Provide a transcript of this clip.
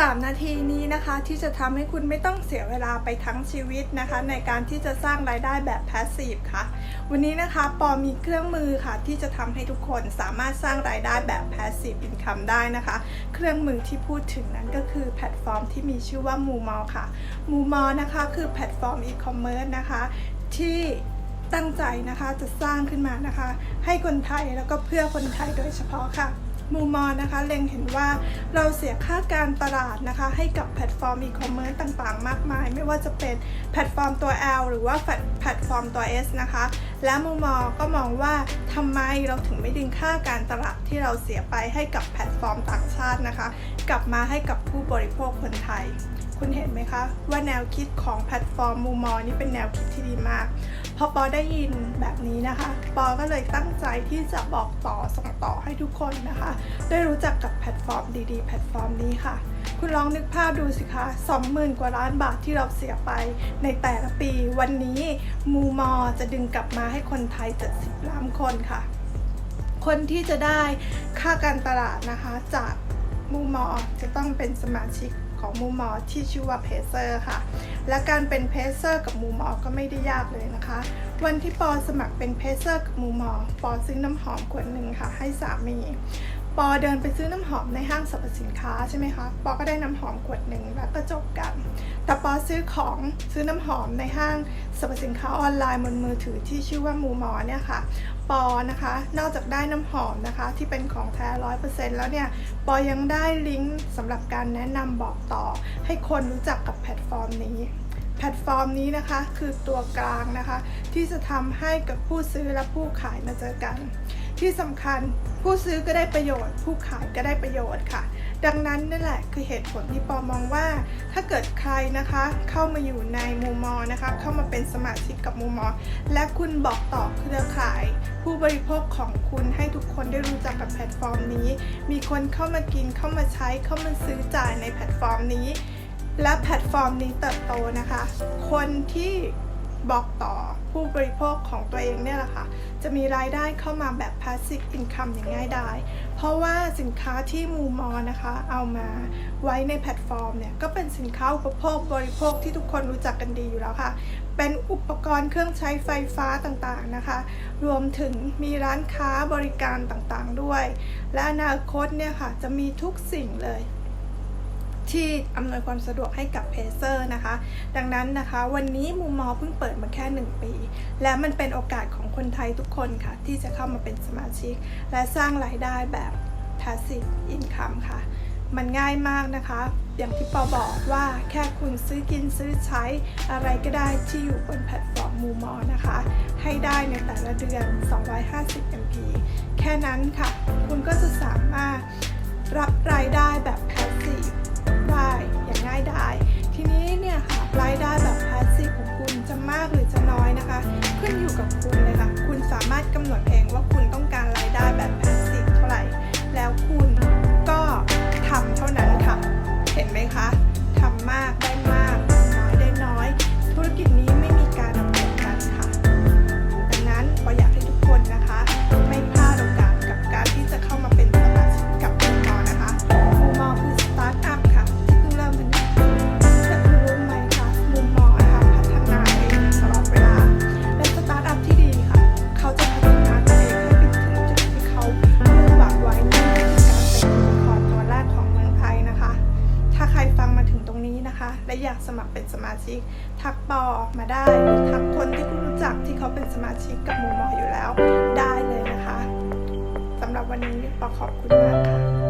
3 นาทีนี้นะคะที่จะทำให้คุณไม่ต้องเสียเวลาไปทั้งชีวิตนะคะ ในการที่จะสร้างรายได้แบบพาสซีฟค่ะ วันนี้นะคะปอมีเครื่องมือค่ะ ที่จะทำให้ทุกคนสามารถสร้างรายได้แบบพาสซีฟอินคัมได้นะคะ เครื่องมือที่พูดถึงนั้นก็คือแพลตฟอร์มที่มีชื่อว่ามูมอค่ะมูมอนะคะคือแพลตฟอร์มอีคอมเมิร์ซนะคะที่ตั้งใจนะคะจะสร้างขึ้นมานะคะ ให้คนไทยแล้วก็เพื่อคนไทยโดยเฉพาะค่ะ มูมอนะคะ เล็งเห็นว่าเราเสียค่าการตลาดนะคะ ให้กับแพลตฟอร์มอีคอมเมิร์ซต่างๆ มากมาย ไม่ว่าจะเป็นแพลตฟอร์มตัว L หรือว่าแพลตฟอร์มตัว S นะคะ และมูมอก็มองว่าทำไมเราถึงไม่ดึงค่าการตลาดที่เราเสียไปให้กับแพลตฟอร์มต่างชาตินะคะ กลับมาให้กับผู้บริโภคคนไทย คุณเห็นไหมคะ ว่าแนวคิดของแพลตฟอร์มมูมอนี่เป็นแนวคิดที่ดีมาก พอปอได้ยินแบบนี้นะคะ ปอก็เลยตั้งใจที่จะบอกต่อส่งต่อให้ทุกคนนะคะ ได้รู้จักกับแพลตฟอร์มดีๆ แพลตฟอร์มนี้ค่ะ คุณลองนึกภาพดูสิคะ 20,000 กว่าล้านบาทที่เราเสียไปในแต่ละปี วันนี้มูมอจะดึงกลับมาให้คนไทย 70 ล้านคนค่ะ คนที่จะได้ค่าการตลาดนะคะจาก มูมอจะต้องเป็นสมาชิกของมูมอที่ชื่อว่าเพเซอร์ค่ะ และการเป็นเพเซอร์กับมูมอก็ไม่ได้ยากเลยนะคะ วันที่ปอสมัครเป็นเพเซอร์กับมูมอปอซื้อน้ำหอมขวดหนึ่งค่ะ ให้สามี ปอเดินไปซื้อน้ำหอมในห้างสรรพสินค้าใช่ไหมคะปอก็ได้น้ำหอมขวดหนึ่งแล้วก็จบกัน แต่ปอซื้อของซื้อน้ำหอมในห้างสรรพสินค้าออนไลน์บนมือถือที่ชื่อว่ามูมอเนี่ยค่ะ ปอนะคะ นอกจากได้น้ำหอมนะคะ ที่เป็นของแท้ร้อยเปอร์เซ็นต์แล้วเนี่ย ปอยังได้ลิงก์สำหรับการแนะนำบอกต่อ ให้คนรู้จักกับแพลตฟอร์มนี้แพลตฟอร์มนี้นะคะคือตัวกลางนะคะ ที่จะทำให้กับผู้ซื้อและผู้ขายมาเจอกัน ที่สำคัญผู้ซื้อก็ได้ประโยชน์ ผู้ขายก็ได้ประโยชน์ค่ะ ดังนั้นนั่นแหละคือเหตุผลที่ปอมองว่า ถ้าเกิดใครนะคะ เข้ามาอยู่ในมูมอนะคะ เข้ามาเป็นสมาชิกกับมูมอ และคุณบอกต่อเครือข่าย ผู้บริโภคของคุณให้ทุกคนได้รู้จักกับแพลตฟอร์มนี้ มีคนเข้ามากินเข้ามาใช้เข้ามาซื้อจ่ายในแพลตฟอร์มนี้ และแพลตฟอร์มนี้เติบโตนะคะ คนที่ บอกต่อผู้บริโภคของตัวเองเนี่ยแหละค่ะ จะมีรายได้เข้ามาแบบ passive income อย่างง่ายดาย เพราะว่าสินค้าที่มูมอนะคะ เอามาไว้ในแพลตฟอร์มเนี่ย ก็เป็นสินค้าอุปโภคบริโภคที่ทุกคนรู้จักกันดีอยู่แล้วค่ะ เป็นอุปกรณ์เครื่องใช้ไฟฟ้าต่างๆนะคะ รวมถึงมีร้านค้าบริการต่างๆด้วย และอนาคตเนี่ยค่ะ จะมีทุกสิ่งเลย ที่อำนวยความสะดวกให้กับเพเซอร์นะคะ ดังนั้นนะคะ วันนี้มูมอเพิ่งเปิดมาแค่ 1 ปี และมันเป็นโอกาสของคนไทยทุกคนค่ะ ที่จะเข้ามาเป็นสมาชิก และสร้างรายได้แบบ passive income ค่ะ มันง่ายมากนะคะ อย่างที่ปอบอกว่าแค่คุณซื้อกินซื้อใช้อะไรก็ได้ที่อยู่บนแพลตฟอร์มมูมอนะคะ ให้ได้ในแต่ละเดือน 250 MP แค่นั้นค่ะ คุณก็จะสามารถ รับรายได้แบบแพสซีฟได้อย่างง่ายดายทีนี้ และอยากสมัครเป็นสมาชิก ทักปอมาได้หรือทักคนที่คุณรู้จักที่เขาเป็นสมาชิกกับมูมออยู่แล้ว ได้เลยนะคะสำหรับวันนี้ปอขอบคุณมากค่ะ